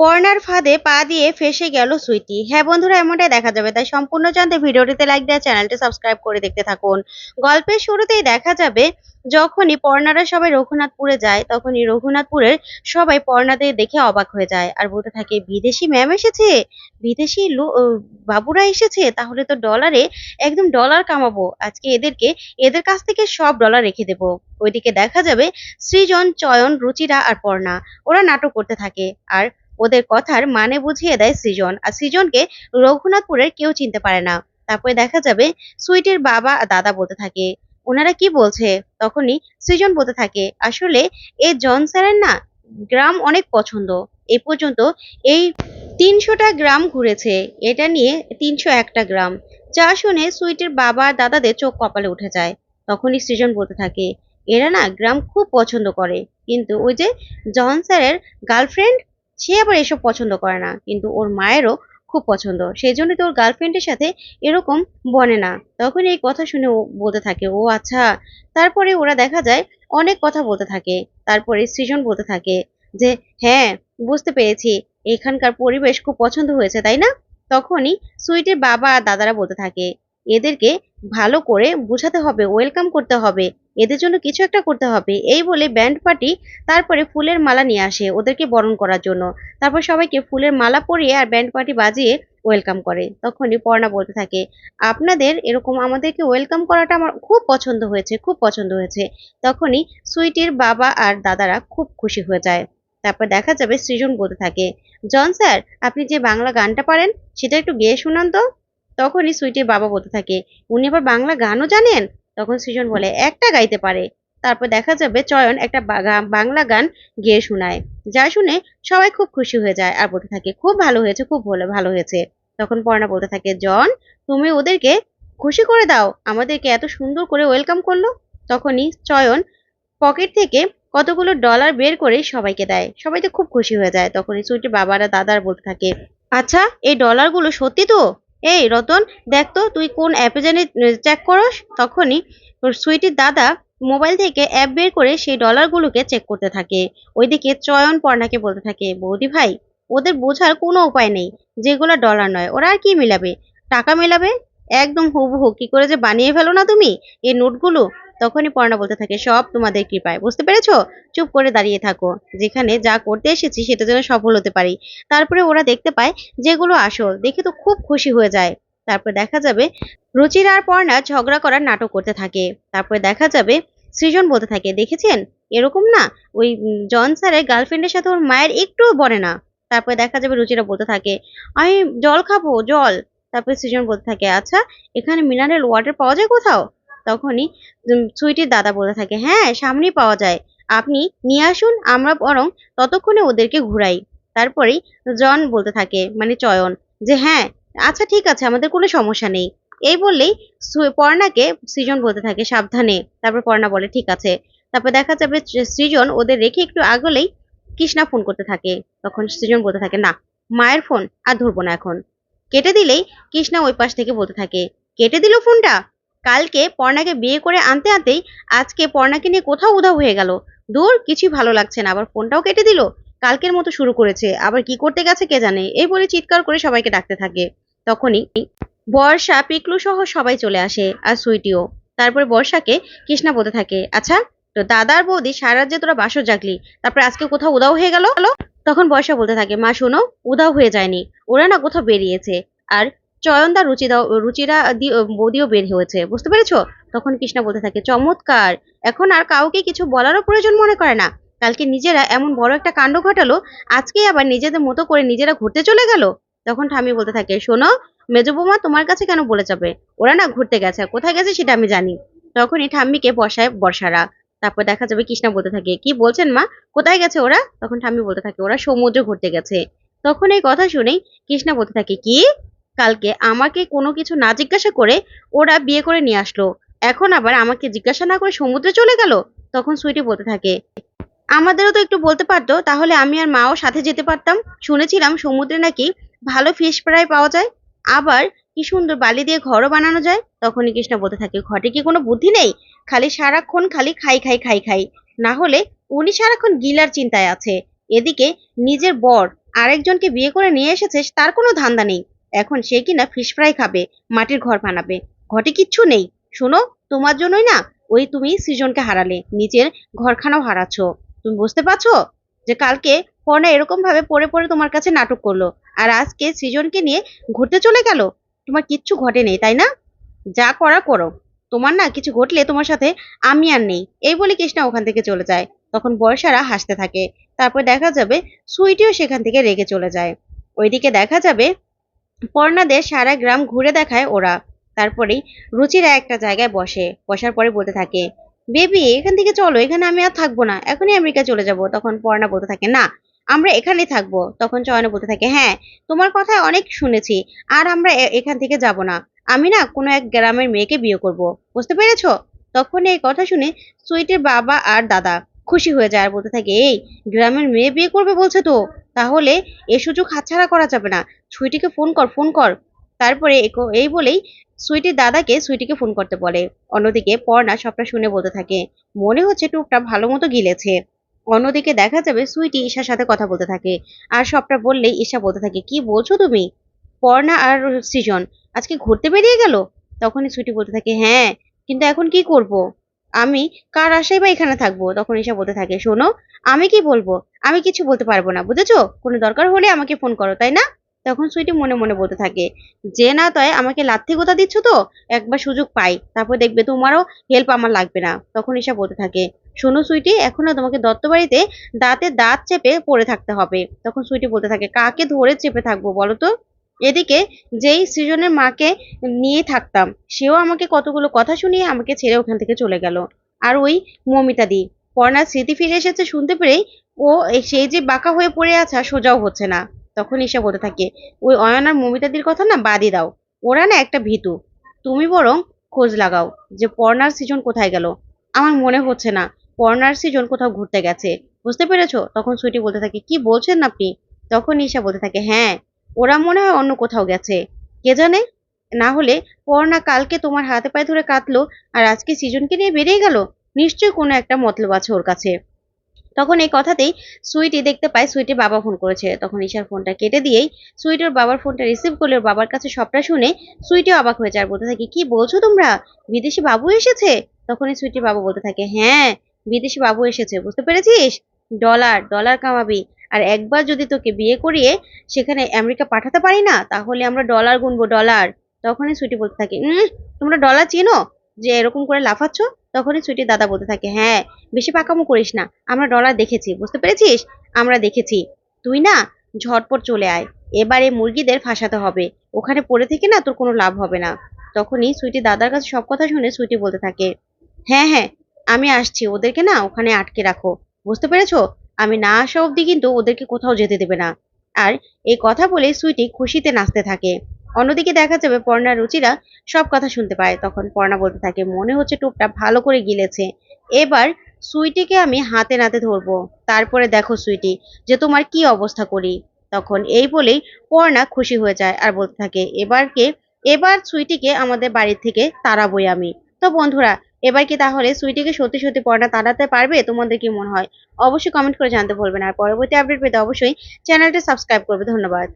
পর্ণার ফাঁদে পা দিয়ে ফেসে গেল সুইটি। হ্যাঁ বন্ধুরা, এমনটাই দেখা যাবে। তাই সম্পূর্ণ জানতে ভিডিওটিতে লাইক দেওয়া চ্যানেলটি সাবস্ক্রাইব করে দেখতে থাকুন। গল্পের শুরুতেই দেখা যাবে, যখনই পর্ণারা সবাই রঘুনাথপুরে যায়, তখনই রঘুনাথপুরের সবাই পর্ণাদের দেখে অবাক হয়ে যায়। আর বলতে থাকে, বিদেশি ম্যাম এসেছে? বিদেশি বাবুরা এসেছে? তাহলে তো ডলারে একদম ডলার কামাবো। আজকে এদেরকে, এদের কাছ থেকে সব ডলার রেখে দেবো। ওইদিকে দেখা যাবে, সৃজন, চয়ন, রুচিরা আর পর্ণা, ওরা নাটক করতে থাকে। আর ওদের কথার মানে বুঝিয়ে দেয় সৃজন। আর সৃজনকে রঘুনাথপুরের কেউ চিনতে পারে না। তারপরে দেখা যাবে সুইটির বাবা আর দাদা বলতে থাকে। ওনারা কি বলছে? তখনই সৃজন বলতে থাকে, আসলে এই জন স্যারের না গ্রাম অনেক পছন্দ। এ পর্যন্ত এই তিনশোটা গ্রাম ঘুরেছে। এটা নিয়ে তিনশো একটা গ্রাম। যা শুনে সুইটির বাবা আর দাদাদের চোখ কপালে উঠে যায়। তখনই সৃজন বলতে থাকে, এরা না গ্রাম খুব পছন্দ করে। কিন্তু ওই যে জন স্যারের গার্লফ্রেন্ড সে আবার এসব পছন্দ করে না, কিন্তু ওর মায়েরও খুব পছন্দ। সেই জন্য তো ওর গার্লফ্রেন্ডের সাথে এরকম বনে না। তখন এই কথা শুনে ও বলতে থাকে, ও আচ্ছা। তারপরে ওরা দেখা যায় অনেক কথা বলতে থাকে। তারপরে সৃজন বলতে থাকে যে হ্যাঁ বুঝতে পেরেছি। এখানকার পরিবেশ খুব পছন্দ হয়েছে, তাই না? তখনই সুইটের বাবা আর দাদারা বলতে থাকে, এদেরকে ভালো করে বোঝাতে হবে ওয়েলকাম করতে হবে। এদের জন্য কিছু একটা করতে হবে। এই বলে ব্যান্ড পার্টি তারপরে ফুলের মালা নিয়ে আসে ওদেরকে বরণ করার জন্য। তারপর সবাইকে ফুলের মালা পরিয়ে আর ব্যান্ড পার্টি বাজিয়ে ওয়েলকাম করে। তখনই পর্ণা বলতে থাকে, আপনাদের এরকম আমাদেরকে ওয়েলকাম করাটা আমার খুব পছন্দ হয়েছে, খুব পছন্দ হয়েছে। তখনই সুইটির বাবা আর দাদারা খুব খুশি হয়ে যায়। তারপর দেখা যাবে সৃজন বলতে থাকে, জন স্যার, আপনি যে বাংলা গানটা পারেন, সেটা একটু গেয়ে শোনান তো। তখনই সুইটির বাবা বলতে থাকে, উনি আবার বাংলা গানও জানেন? তখন সৃজন বলে, একটা গাইতে পারে। তারপর দেখা যাবে চয়ন একটা বাংলা গান গেয়ে শোনায়। যা শুনে সবাই খুব খুশি হয়ে যায় আর বলতে থাকে, খুব ভালো হয়েছে, খুব ভালো ভালো হয়েছে। তখন পর্ণা বলতে থাকে, জন, তুমি ওদেরকে খুশি করে দাও। আমাদেরকে এত সুন্দর করে ওয়েলকাম করল। তখনই চয়ন পকেট থেকে কতগুলো ডলার বের করে সবাইকে দেয়। সবাই তো খুব খুশি হয়ে যায়। তখনই সুইটির বাবারা, দাদার বলতে থাকে আচ্ছা এই ডলারগুলো সত্যি তো? এই রতন, দেখ তো তুই কোন অ্যাপে জানি চেক করস? তখনই সুইটির দাদা মোবাইল থেকে অ্যাপ বের করে সেই ডলারগুলোকে চেক করতে থাকে। ওইদিকে চয়ন পর্ণাকে বলতে থাকে, বৌদি ভাই, ওদের বোঝার কোনো উপায় নেই। যেগুলো ডলার নয়, ওরা আর কি মিলাবে? টাকা মেলাবে? একদম হুবহু, কি করে যে বানিয়ে ফেলো না তুমি? এই নোটগুলো তখনই পর্ণা বলতে থাকে, সব তোমাদের কৃপায়। বুঝতে পেরেছ? চুপ করে দাঁড়িয়ে থাকো। যেখানে যা করতে এসেছি সেটা যেন সফল হতে পারি। তারপরে ওরা দেখতে পায় যেগুলো আসল। দেখে তো খুব খুশি হয়ে যায়। তারপর দেখা যাবে রুচির আর পর্ণা ঝগড়া করার নাটক করতে থাকে। তারপরে দেখা যাবে সৃজন বলতে থাকে, দেখেছেন? এরকম না? ওই জন স্যারের গার্লফ্রেন্ডের সাথে ওর মায়ের একটুও বনে না? তারপরে দেখা যাবে রুচিরা বলতে থাকে, আমি জল খাব, জল। তারপরে সৃজন বলতে থাকে আচ্ছা এখানে মিনারেল ওয়াটার পাওয়া যায় কোথাও? তখনই সুইটির দাদা বলতে থাকে হ্যাঁ সামনেই পাওয়া যায়। আপনি নিয়ে আসুন, আমরা বরং ততক্ষণে ওদেরকে ঘুরাই। তারপরেই জন বলতে থাকে মানে চয়ন, যে হ্যাঁ আচ্ছা ঠিক আছে, আমাদের কোনো সমস্যা নেই। এই বললেই পর্ণাকে সৃজন বলতে থাকে, সাবধানে। তারপর পর্ণা বলে, ঠিক আছে। তারপর দেখা যাবে সৃজন ওদের রেখে একটু আগলেই কৃষ্ণা ফোন করতে থাকে। তখন সৃজন বলতে থাকে, না, মায়ের ফোন আর ধরবো না এখন। কেটে দিলেই কৃষ্ণা ওই পাশ থেকে বলতে থাকে, কেটে দিল ফোনটা কালকে পর্ণাকে বিয়ে করে আনতে আনতেই আজকে পর্ণাকে নিয়ে কোথাও উধাও হয়ে গেল। দূর, কিছুই ভালো লাগছে না। আবার ফোনটাও কেটে দিল। কালকের মতো শুরু করেছে। আবার কি করতে গেছে কে জানে? এই বলে চিৎকার করে সবাইকে ডাকতে থাকে। তখনই বর্ষা, পিকলু সহ সবাই চলে আসে, আর সুইটিও। তারপরে বর্ষাকে কৃষ্ণা বলতে থাকে আচ্ছা তো দাদার বৌদি সারা যে তোরা বাসর জাগলি, তারপরে আজকে কোথাও উদাও হয়ে গেল? তখন বর্ষা বলতে থাকে, মা, শোনো উদাও হয়ে যায়নি। ওরা না কোথাও বেরিয়েছে। আর চয়নদা রুচিদা, রুচিরা বৌদিও বের হয়েছে। বুঝতে পেরেছ? তখন কৃষ্ণা বলতে থাকে, চমৎকার। এখন আর কাউকে কিছু বলারও প্রয়োজন মনে করে না। কালকে নিজেরা এমন বড় একটা কাণ্ড ঘটালো আজকে আবার নিজেদের মতো করে নিজেরা ঘুরতে চলে গেল? তখন ঠামি বলতে থাকে, শোনো, মেজ বৌমা তোমার কাছে কেন বলে যাবে? ওরা না ঘুরতে গেছে। কোথায় গেছে সেটা আমি জানি। তখনই ঠাম্মিকে বসায় বর্ষারা। তারপর দেখা যাবে কৃষ্ণা বলতে থাকে, কি বলছেন মা? কোথায় গেছে ওরা? তখন ঠাম্মি বলতে থাকে, ওরা সমুদ্র ঘুরতে গেছে। তখন এই কথা শুনেই কৃষ্ণা বলতে থাকে, কি? কালকে আমাকে কোনো কিছু না জিজ্ঞাসা করে ওরা বিয়ে করে নিয়ে আসলো। এখন আবার আমাকে জিজ্ঞাসা না করে সমুদ্রে চলে গেল? তখন সুইটি বলতে থাকে, আমাদেরও তো একটু বলতে পারতো, তাহলে আমি আর মাও সাথে যেতে পারতাম। শুনেছিলাম সমুদ্রে নাকি ভালো ফিশ ফ্রাই পাওয়া যায়। আবার কি সুন্দর বালি দিয়ে ঘরও বানানো যায়। তখনই কৃষ্ণা বলতে থাকে ঘটে কি কোনো বুদ্ধি নেই? খালি সারাক্ষণ খালি খাই খাই খাই খাই। না হলে উনি সারাক্ষণ গিলার চিন্তায় আছে। এদিকে নিজের বর আরেকজনকে বিয়ে করে নিয়ে এসেছে, তার কোনো ধান্দা নেই। এখন সে কিনা ফিশ ফ্রাই খাবে, মাটির ঘর বানাবে। ঘটে কিচ্ছু নেই। শোনো, তোমার জন্যই না ওই তুমি সৃজনকে হারালে, নিজের ঘরখানাও হারাচ্ছ। তুমি বুঝতে পারছ? যে কালকে পর্ণা এরকম ভাবে পড়ে পড়ে তোমার কাছে নাটক করল, আর আজকে সৃজনকে নিয়ে ঘুরতে চলে গেল? তোমার কিচ্ছু ঘটে নেই, তাই না? যা করা করো। তোমার না কিছু ঘটলে তোমার সাথে আমি আর নেই। এই বলে কৃষ্ণা ওখান থেকে চলে যায়। তখন বর্ষারা হাসতে থাকে। তারপর দেখা যাবে সুইটিও সেখান থেকে রেগে চলে যায়। ওইদিকে দেখা যাবে পর্ণাদের সারা গ্রাম ঘুরে দেখায় ওরা। তারপরেই রুচিরা একটা জায়গায় বসে। বসার পরে বলতে থাকে, বেবি, এখান থেকে চলো, এখানে আমি আর থাকব না। এখনই আমেরিকা চলে যাব। তখন পর্ণা বলতে থাকে, না, আমরা এখানেই থাকব। তখন চয়না বলতে থাকে হ্যাঁ তোমার কথা অনেক শুনেছি, আর আমরা এখান থেকে যাব না। আমি না কোনো এক গ্রামের মেয়েকে বিয়ে করব। বুঝতে পেরেছ? তখন এই কথা শুনে সুইটের বাবা আর দাদা খুশি হয়ে যায় আর বলতে থাকে, এই, গ্রামের মেয়ে বিয়ে করবে বলছে তো, তাহলে এ সুযোগ হাতছাড়া করা যাবে না। সুইটিকে ফোন কর ফোন কর। তারপরে এই বলেই সুইটির দাদাকে সুইটিকে ফোন করতে বলে। অন্যদিকে পর্ণা সবটা শুনে বলতে থাকে, মনে হচ্ছে টুকটা ভালো মতো গিলেছে। অন্যদিকে দেখা যাবে সুইটি ঈশার সাথে কথা বলতে থাকে। আর সবটা বললেই ঈশা বলতে থাকে, কি বলছো তুমি? পর্ণা আর সৃজন, আজকে ঘুরতে বেরিয়ে গেল? তখনই সুইটি বলতে থাকে হ্যাঁ কিন্তু এখন কি করব? আমি কার আশায় বা এখানে থাকব? তখন ঈশা বলতে থাকে, শোনো, আমি কি বলব? আমি কিছু বলতে পারব না, বুঝেছ? কোনো দরকার হলে আমাকে ফোন করো, তাই না? তখন সুইটি মনে মনে বলতে থাকে, যে না তয়, আমাকে লাথি গোতা দিচ্ছ তো? একবার সুযোগ পাই, তারপর দেখবে তোমারও হেল্প আমার লাগবে না। তখন ঈশা বলতে থাকে, শোনো সুইটি, এখনও তোমাকে দত্ত বাড়িতে দাঁতে দাঁত চেপে পড়ে থাকতে হবে। তখন সুইটি বলতে থাকে, কাকে ধরে চেপে থাকব বলো তো? এদিকে যেই সৃজনের মাকে নিয়ে থাকতাম, সেও আমাকে কতগুলো কথা শুনিয়ে আমাকে ছেড়ে ওখান থেকে চলে গেল। আর ওই মমিতা দি, পর্ণার স্মৃতি ফিরে এসেছে শুনতে পেরেই ও সেই যে বাঁকা হয়ে পড়ে আছে আর সোজাও হচ্ছে না। তখন ঈশা বলতে থাকে, ওই অয়নার মমিতাদির কথা না বাদই দাও। ওরা না একটা ভীতু। তুমি বরং খোঁজ লাগাও যে পর্ণার সৃজন কোথায় গেল। আমার মনে হচ্ছে না পর্ণার সৃজন কোথাও ঘুরতে গেছে। বুঝতে পেরেছ? তখন সুইটি বলতে থাকে, কি বলছেন আপনি? তখন ঈশা বলতে থাকে হ্যাঁ ওরা মনে হয় অন্য কোথাও গেছে। কে জানে? না হলে পর্ণা কালকে তোমার হাতে পায়ে ধরে কাঁদলো আর আজকে সৃজনকে নিয়ে বেরিয়ে গেল। নিশ্চয়ই কোনো একটা মতলব আছে ওর কাছে। তখন এই কথাতেই সুইটি দেখতে পায় সুইটির বাবা ফোন করেছে। তখন ঈশার ফোনটা কেটে দিয়েই সুইট ওর বাবার ফোনটা রিসিভ করলে ওর বাবার কাছে সবটা শুনে সুইটি অবাক হয়ে যায়। আর বলতে থাকে, কি বলছো তোমরা? বিদেশি বাবু এসেছে? তখনই সুইটির বাবা বলতে থাকে হ্যাঁ বিদেশি বাবু এসেছে। বুঝতে পেরেছিস? Dollar dollar কামাবি। আর একবার যদি তোকে বিয়ে করিয়ে সেখানে আমেরিকা পাঠাতে পারি না, তাহলে আমরা ডলার গুনবো ডলার তখনই সুইটি বলতে থাকে তোমরা ডলার চেনো? যে এরকম করে লাফাচ্ছ? তখনই সুইটির দাদা বলতে থাকে হ্যাঁ বেশি পাকামো করিস না। আমরা ডলার দেখেছি, বুঝতে পেরেছিস? আমরা দেখেছি। তুই না ঝটপট চলে আয়। এবারে মুরগিদের ফাঁসাতে হবে। ওখানে পড়ে থেকে না তোর কোনো লাভ হবে না। তখনই সুইটি দাদার কাছে সব কথা শুনে সুইটি বলতে থাকে হ্যাঁ হ্যাঁ আমি আসছি। ওদেরকে না ওখানে আটকে রাখো। বুঝতে পেরেছ? আমি না আসা অবধি কিন্তু ওদেরকে কোথাও যেতে দেবে না। আর এই কথা বলে সুইটি খুশিতে নাচতে থাকে। অন্যদিকে দেখা যাবে পর্ণা রুচিরা সব কথা শুনতে পায়। তখন পর্ণা বলতে থাকে, মনে হচ্ছে টুকটা ভালো করে গিলেছে। এবার সুইটিকে আমি হাতে নাতে ধরবো। তারপরে দেখো সুইটি, যে তোমার কি অবস্থা করি? তখন এই বলেই পর্ণা খুশি হয়ে যায় আর বলতে থাকে এবারকে এবার সুইটিকে আমাদের বাড়ি থেকে তাড়াবই আমি। তো বন্ধুরা এবার কি তাহলে সুইটিকে সত্যি সত্যি পর্ণা তাড়াতে পারবে? তোমাদের কি মনে হয়? অবশ্যই কমেন্ট করে জানতে না। আর পরবর্তী আপডেট পেতে অবশ্যই চ্যানেলটি সাবস্ক্রাইব করবে। ধন্যবাদ।